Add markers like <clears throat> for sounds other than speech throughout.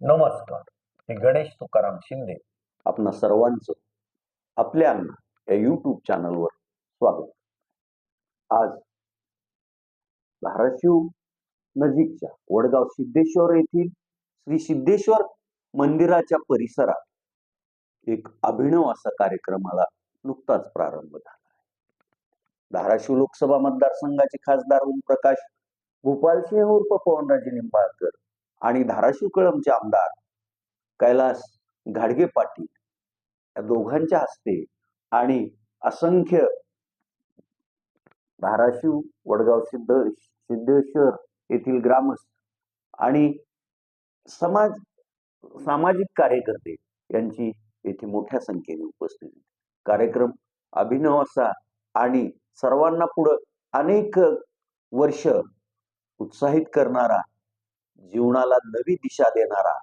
नमस्कार. मी गणेश तुकाराम शिंदे. आपणा सर्वांचं आपल्या या यूट्यूब चॅनलवर स्वागत. आज धाराशिव नजीकच्या वडगाव सिद्धेश्वर येथील श्री सिद्धेश्वर मंदिराच्या परिसरात एक अभिनव असा कार्यक्रमाला नुकताच प्रारंभ झाला आहे. धाराशिव लोकसभा मतदारसंघाचे खासदार ओमप्रकाश गोपालसिंह उर्फ पवनराजे निंबाळकर आणि धाराशिव कळमचे आमदार कैलास घाडगे पाटील या दोघांच्या हस्ते आणि असंख्य धाराशिव वडगाव सिद्ध सिद्धेश्वर येथील ग्रामस्थ आणि समाज सामाजिक कार्यकर्ते यांची येथे मोठ्या संख्येने उपस्थिती कार्यक्रम अभिनव असा आणि सर्वांना पुढं अनेक वर्ष उत्साहित करणारा जीवनाला नवी दिशा देणारा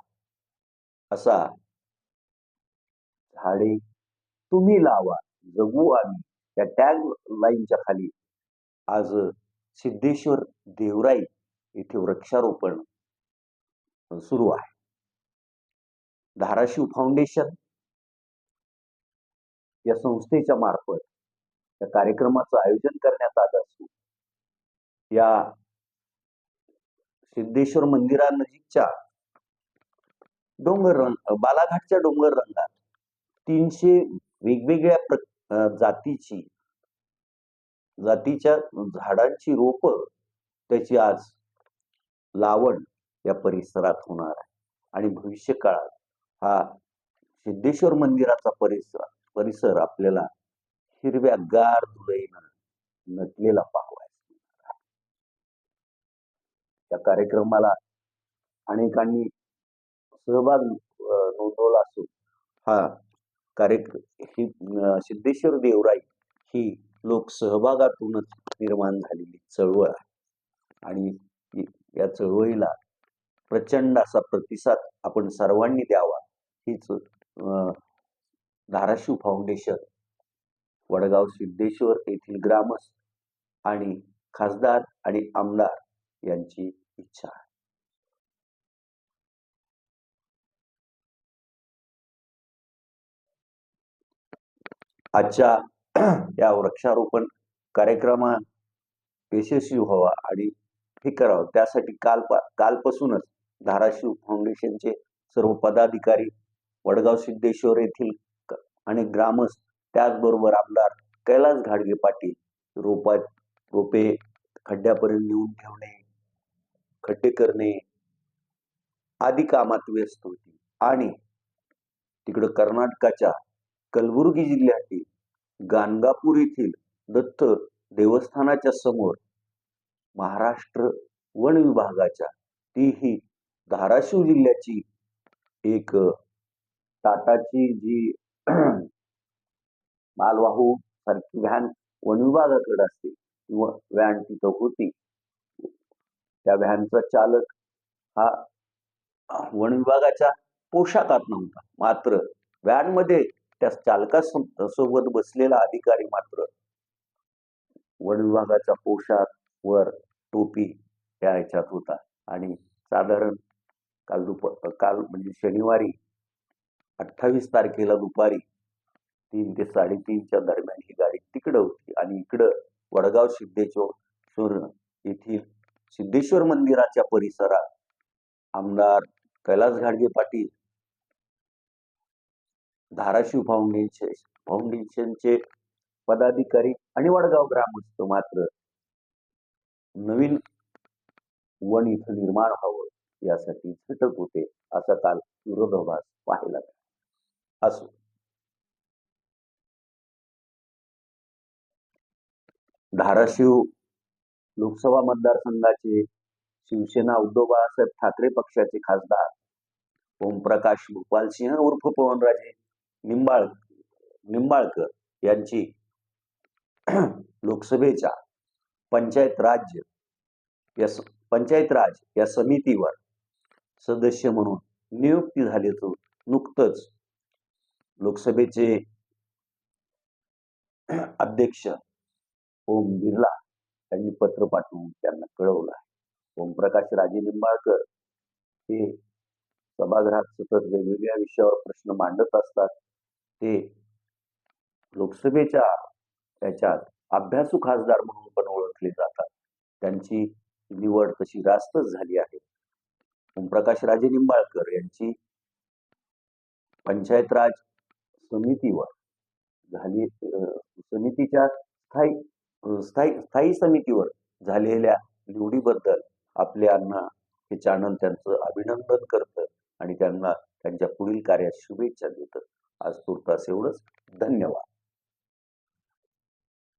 असा झाडे तुम्ही लावा जगू आम्ही. या टॅग लाईनच्या खाली आज सिद्धेश्वर देवराई येथे वृक्षारोपण सुरू आहे. धाराशिव फाउंडेशन या संस्थेच्या मार्फत या कार्यक्रमाचं आयोजन करण्यात आलं असून या सिद्धेश्वर मंदिरानजीकच्या डोंगर रंग बालाघाटच्या डोंगर रंगात तीनशे वेगवेगळ्या प्र जातीची जातीच्या झाडांची रोप त्याची आज लावण या परिसरात होणार आहे. आणि भविष्य काळात हा सिद्धेश्वर मंदिराचा परिसर परिसर आपल्याला हिरव्या गार धुळईनं नटलेला पाहतो त्या कार्यक्रमाला अनेकांनी सहभाग नोंदवला असून. हा कार्यक्रम ही सिद्धेश्वर देवराई ही लोक सहभागातूनच निर्माण झालेली चळवळ आहे. आणि या चळवळीला प्रचंड असा प्रतिसाद आपण सर्वांनी द्यावा. हीच अं, धाराशिव फाउंडेशन वडगाव सिद्धेश्वर येथील ग्रामस्थ आणि खासदार आणि आमदार यांची इच्छा आहे आजच्या <clears throat> या वृक्षारोपण कार्यक्रमा यशस्वी व्हावा आणि हे करावं. त्यासाठी काल कालपासूनच धाराशिव फाउंडेशनचे सर्व पदाधिकारी वडगाव सिद्धेश्वर येथील अनेक ग्रामस्थ त्याचबरोबर आमदार कैलास घाडगे पाटील रोपात रोपे खड्ड्यापर्यंत नेऊन ठेवणे खड्डे करणे आदी कामात व्यस्त होती. आणि तिकडं कर्नाटकाच्या कलबुर्गी जिल्ह्यातील गाणगापूर येथील दत्त देवस्थानाच्या समोर महाराष्ट्र वन विभागाच्या तीही धाराशिव जिल्ह्याची एक टाटाची जी मालवाहू सारखी व्हॅन वन विभागाकडे असते किंवा व्हॅन तिथं होती. त्या व्हॅनचा चालक हा वन विभागाच्या पोशाखात नव्हता. मात्र व्हॅनमध्ये त्या चालका सोबत बसलेला अधिकारी मात्र वन विभागाचा पोशाख वर टोपी या ह्याच्यात होता. आणि साधारण काल दुप काल म्हणजे शनिवारी अठ्ठावीस तारखेला दुपारी तीन ते साडेतीनच्या दरम्यान ही गाडी तिकडं होती. आणि इकडं वडगाव सिद्धेश्वर येथील सिद्धेश्वर मंदिराच्या परिसरात आमदार कैलास घाडगे पाटील धाराशिव फाउंडेशन फाउंडेशनचे पदाधिकारी आणि वडगाव ग्रामस्थ मात्र नवीन वन इथं निर्माण व्हावं यासाठी झटत होते असा काल विरोधाभास पाहायला असो. धाराशिव लोकसभा मतदारसंघाचे शिवसेना उद्धव बाळासाहेब ठाकरे पक्षाचे खासदार ओमप्रकाश भूपालसिंह उर्फ पवनराजे निंबाळ निंबाळकर यांची लोकसभेच्या पंचायत राज्य या पंचायत राज या समितीवर सदस्य म्हणून नियुक्ती झाल्याचं नुकतंच लोकसभेचे अध्यक्ष ओम बिर्ला त्यांनी पत्र पाठवून त्यांना कळवलं आहे. ओमप्रकाश राजे निंबाळकर हे सभागृहात सतत वेगवेगळ्या विषयावर प्रश्न मांडत असतात. ते लोकसभेच्या त्याच्यात अभ्यासू खासदार म्हणून पण ओळखले जातात. त्यांची निवड तशी रास्तच झाली आहे. ओमप्रकाश राजे निंबाळकर यांची पंचायत राज समितीवर झाली समितीच्या स्थायी स्थायी स्थायी समितीवर झालेल्या निवडीबद्दल आपले अण्णा हे चॅनल त्यांचं अभिनंदन करतं आणि त्यांना त्यांच्या पुढील कार्यात शुभेच्छा देतं. आज तुर्तास एवढंच. धन्यवाद.